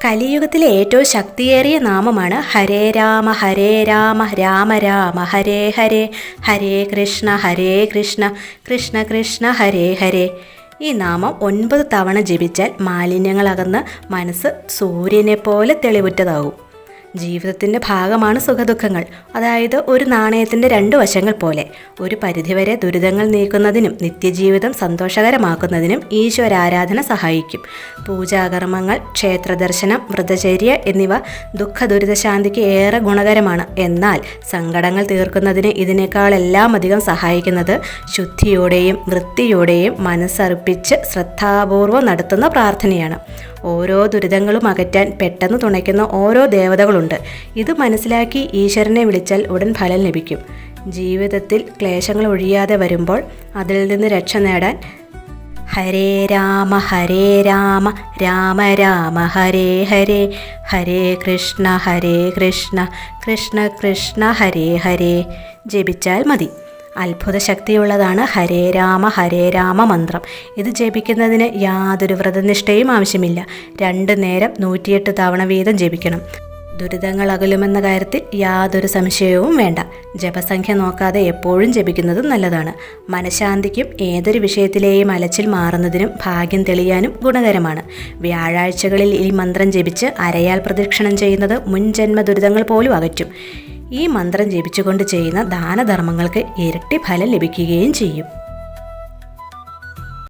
കലിയുഗത്തിലെ ഏറ്റവും ശക്തിയേറിയ നാമമാണ് ഹരേ രാമ ഹരേ രാമ രാമ രാമ ഹരേ ഹരേ ഹരേ കൃഷ്ണ ഹരേ കൃഷ്ണ കൃഷ്ണ കൃഷ്ണ ഹരേ ഹരേ. ഈ നാമം ഒൻപത് തവണ ജപിച്ചാൽ മാലിന്യങ്ങളകന്ന് മനസ്സ് സൂര്യനെ പോലെ തെളിവുറ്റതാകും ജീവിതത്തിന്റെ ഭാഗമാണ് സുഖദുഃഖങ്ങൾ. അതായത് ഒരു നാണയത്തിന്റെ രണ്ട് വശങ്ങൾ പോലെ. ഒരു പരിധിവരെ ദുരിതങ്ങൾ നീക്കുന്നതിനും നിത്യജീവിതം സന്തോഷകരമാക്കുന്നതിനും ഈശ്വരാരാധന സഹായിക്കും. പൂജാകർമ്മങ്ങൾ ക്ഷേത്രദർശനം വ്രതചര്യ എന്നിവ ദുഃഖ ദുരിതശാന്തിക്ക് ഏറെ ഗുണകരമാണ്. എന്നാൽ സങ്കടങ്ങൾ തീർക്കുന്നതിന് ഇതിനേക്കാളെല്ലാം അധികം സഹായിക്കുന്നത് ശുദ്ധിയോടെയും വൃത്തിയോടെയും മനസ്സർപ്പിച്ച് ശ്രദ്ധാപൂർവം നടത്തുന്ന പ്രാർത്ഥനയാണ്. ഓരോ ദുരിതങ്ങളും അകറ്റാൻ പെട്ടെന്ന് തുണയ്ക്കുന്ന ഓരോ ദേവതകളുണ്ട്. ഇത് മനസ്സിലാക്കി ഈശ്വരനെ വിളിച്ചാൽ ഉടൻ ഫലം ലഭിക്കും. ജീവിതത്തിൽ ക്ലേശങ്ങൾ ഒഴിയാതെ വരുമ്പോൾ അതിൽ നിന്ന് രക്ഷ നേടാൻ ഹരേ രാമ ഹരേ രാമ രാമ രാമ ഹരേ ഹരേ ഹരേ കൃഷ്ണ ഹരേ കൃഷ്ണ കൃഷ്ണ കൃഷ്ണ ഹരേ ഹരേ. ജപിച്ചാൽ മതി. അത്ഭുത ശക്തിയുള്ളതാണ് ഹരേ രാമ ഹരേ രാമ മന്ത്രം. ഇത് ജപിക്കുന്നതിന് യാതൊരു വ്രതനിഷ്ഠയും ആവശ്യമില്ല. രണ്ട് നേരം നൂറ്റിയെട്ട് തവണ വീതം ജപിക്കണം. ദുരിതങ്ങൾ അകലുമെന്ന കാര്യത്തിൽ യാതൊരു സംശയവും വേണ്ട. ജപസംഖ്യ നോക്കാതെ എപ്പോഴും ജപിക്കുന്നതും നല്ലതാണ്. മനഃശാന്തിക്കും ഏതൊരു വിഷയത്തിലെയും അലച്ചിൽ മാറുന്നതിനും ഭാഗ്യം തെളിയാനും ഗുണകരമാണ്. വ്യാഴാഴ്ചകളിൽ ഈ മന്ത്രം ജപിച്ച് അരയാൽ പ്രദക്ഷിണം ചെയ്യുന്നത് മുൻജന്മ ദുരിതങ്ങൾ പോലും അകറ്റും. ഈ മന്ത്രം ജപിച്ചുകൊണ്ട് ചെയ്യുന്ന ദാനധർമ്മങ്ങൾക്ക് ഇരട്ടി ഫലം ലഭിക്കുകയും ചെയ്യും.